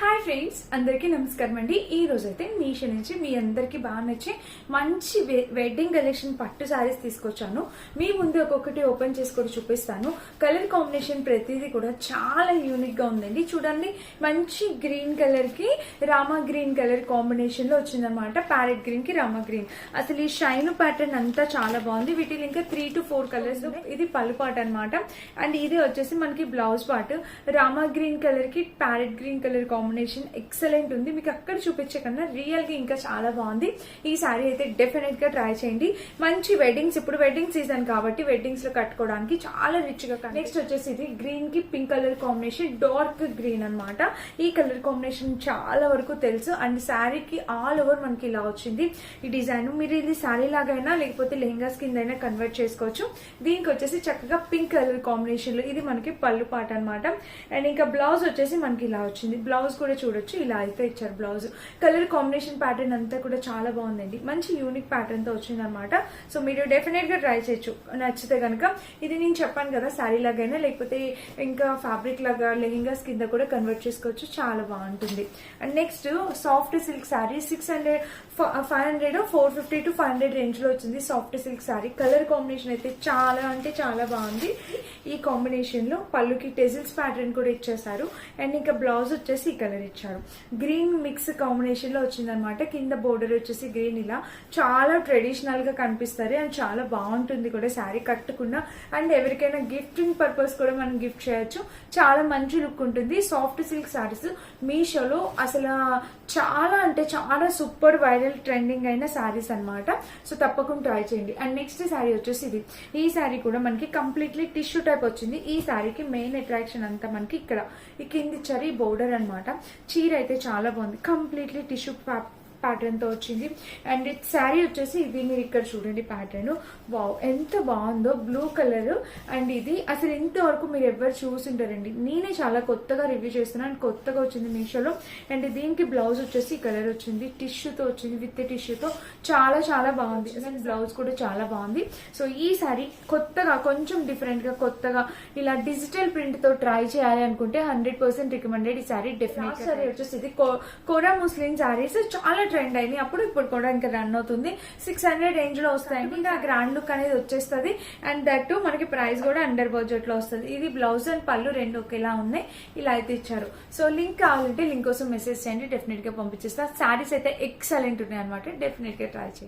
Hi. Hi friends అందరికీ నమస్కారం అండి. ఈ రోజు అయితే మీషో నుంచి మీ అందరికీ బాగా నచ్చే మంచి వెడ్డింగ్ కలెక్షన్ పట్టు శారీస్ తీసుకొచ్చాను. మీ ముందు ఒక్కొక్కటి ఓపెన్ చేసుకొని చూపిస్తాను. కలర్ కాంబినేషన్ ప్రతిదీ కూడా చాలా యూనిక్గా ఉందండి. చూడండి మంచి గ్రీన్ కలర్కి రామా గ్రీన్ కలర్ కాంబినేషన్లో వచ్చిందనమాట ప్యారెట్ గ్రీన్కి రామా గ్రీన్ అసలు ఈ షైన్ ప్యాటర్న్ అంతా చాలా బాగుంది. వీటిలో ఇంకా త్రీ టు ఫోర్ కలర్స్ ఇది పళ్ళు పాట అనమాట అండ్ ఇది వచ్చేసి మనకి బ్లౌజ్ పార్ట్ రామా గ్రీన్ కలర్కి parrot green colour combination excellent ఉంది. మీకు అక్కడ చూపించే కన్నా రియల్గా ఇంకా చాలా బాగుంది. ఈ సారీ అయితే డెఫినెట్గా ట్రై చేయండి. మంచి వెడ్డింగ్స్ ఇప్పుడు వెడ్డింగ్ సీజన్ కాబట్టి వెడ్డింగ్స్లో కట్టుకోవడానికి చాలా రిచ్గా నెక్స్ట్ వచ్చేసి ఇది గ్రీన్కి pink colour combination dark green అన్నమాట. ఈ కలర్ కాంబినేషన్ చాలా వరకు తెలుసు. అండ్ శారీకి ఆల్ ఓవర్ మనకి ఇలా వచ్చింది. ఈ డిజైన్ మీరు ఇది శారీ లాగైనా లేకపోతే లెహంగాస్ కింద అయినా కన్వర్ట్ చేసుకోవచ్చు. దీనికి వచ్చేసి చక్కగా పింక్ కలర్ కాంబినేషన్లో ఇది మనకి పళ్ళు పాట అన్నమాట. అండ్ ఇంకా బ్లౌజ్ వచ్చేసి మనకి ఇలా వచ్చింది. బ్లౌజ్ కూడా చూడొచ్చు. ఇలా అయితే ఇచ్చారు బ్లౌజ్. కలర్ కాంబినేషన్ ప్యాటర్న్ అంతా కూడా చాలా బాగుందండి. మంచి యూనిక్ ప్యాటర్న్తో వచ్చింది అనమాట సో మీరు డెఫినెట్గా ట్రై చేయొచ్చు. నచ్చితే కనుక ఇది నేను చెప్పాను కదా శారీ లాగైనా లేకపోతే ఇంకా ఫ్యాబ్రిక్ లాగా లెహింగాస్ కింద కూడా కన్వర్ట్ చేసుకోవచ్చు. చాలా బాగుంటుంది. And next soft silk sari six hundred five hundred four fifty two five hundred రేంజ్లో వచ్చింది soft silk sari colour combination అయితే చాలా అంటే చాలా బాగుంది. ఈ కాంబినేషన్లో పళ్ళుకి టెజిల్స్ ప్యాటర్న్ కూడా ఇచ్చేసారు అండ్ ఇంకా బ్లౌజ్ వచ్చేసి ఈ కలర్ ఇచ్చారు. గ్రీన్ మిక్స్ కాంబినేషన్లో వచ్చిందనమాట కింద బోర్డర్ వచ్చేసి గ్రీన్ ఇలా. చాలా ట్రెడిషనల్గా కనిపిస్తారు అండ్ చాలా బాగుంటుంది కూడా శారీ కట్టుకున్నా. అండ్ ఎవరికైనా గిఫ్టింగ్ పర్పస్ కూడా మనం గిఫ్ట్ చేయొచ్చు. చాలా మంచి లుక్ ఉంటుంది. సాఫ్ట్ సిల్క్ శారీస్ మీషోలో అసలు చాలా అంటే చాలా సూపర్ వైరల్ ట్రెండింగ్ అయిన శారీస్ అన్నమాట. సో తప్పకుండా ట్రై చేయండి. అండ్ నెక్స్ట్ శారీ వచ్చేసి ఇది. ఈ శారీ కూడా మనకి కంప్లీట్లీ టిష్యూ టైప్ వచ్చింది. ఈ శారీకి మెయిన్ అట్రాక్షన్ అంతా మనకి ఇక్కడ. ఈ కింది చరీ బోర్డర్ అన్నమాట. చీర అయితే చాలా బాగుంది. కంప్లీట్లీ టిష్యూ ప్యాటర్న్తో వచ్చింది. అండ్ శారీ వచ్చేసి ఇది మీరు ఇక్కడ చూడండి ప్యాటర్న్ వావ్ ఎంత బాగుందో బ్లూ కలర్ అండ్ ఇది అసలు ఇంతవరకు మీరు ఎవరు చూసింటారండి? నేనే చాలా కొత్తగా రివ్యూ చేస్తున్నాను అండ్ కొత్తగా వచ్చింది మీషోలో. అండ్ దీనికి బ్లౌజ్ వచ్చేసి ఈ కలర్ వచ్చింది. టిష్యూతో వచ్చింది విత్ టిష్యూతో చాలా చాలా బాగుంది. అండ్ బ్లౌజ్ కూడా చాలా బాగుంది. సో ఈ సారీ కొత్తగా కొంచెం డిఫరెంట్గా కొత్తగా ఇలా డిజిటల్ ప్రింట్తో ట్రై చేయాలి అనుకుంటే హండ్రెడ్ పర్సెంట్ రికమెండెడ్ ఈ సారీ డెఫినెట్ సారీ వచ్చేసి ఇది కోరా ముస్లిం సారీస్ చాలా ట్రెండ్ అయింది. అప్పుడు ఇప్పుడు కూడా ఇంకా రన్ అవుతుంది. సిక్స్ హండ్రెడ్ రేంజ్లో వస్తాయండి. ఇంకా గ్రాండ్ లుక్ అనేది వచ్చేస్తుంది. అండ్ దట్ మనకి ప్రైస్ కూడా అండర్ బడ్జెట్లో వస్తుంది. ఇది బ్లౌజ్ అండ్ పళ్ళు రెండు ఒకేలా ఉన్నాయి. ఇలా అయితే ఇచ్చారు. సో లింక్ కావాలంటే లింక్ కోసం మెసేజ్ చేయండి. డెఫినెట్గా పంపించేస్తా. సారీస్ అయితే ఎక్సలెంట్ ఉన్నాయి అనమాట డెఫినెట్గా ట్రై చేయండి.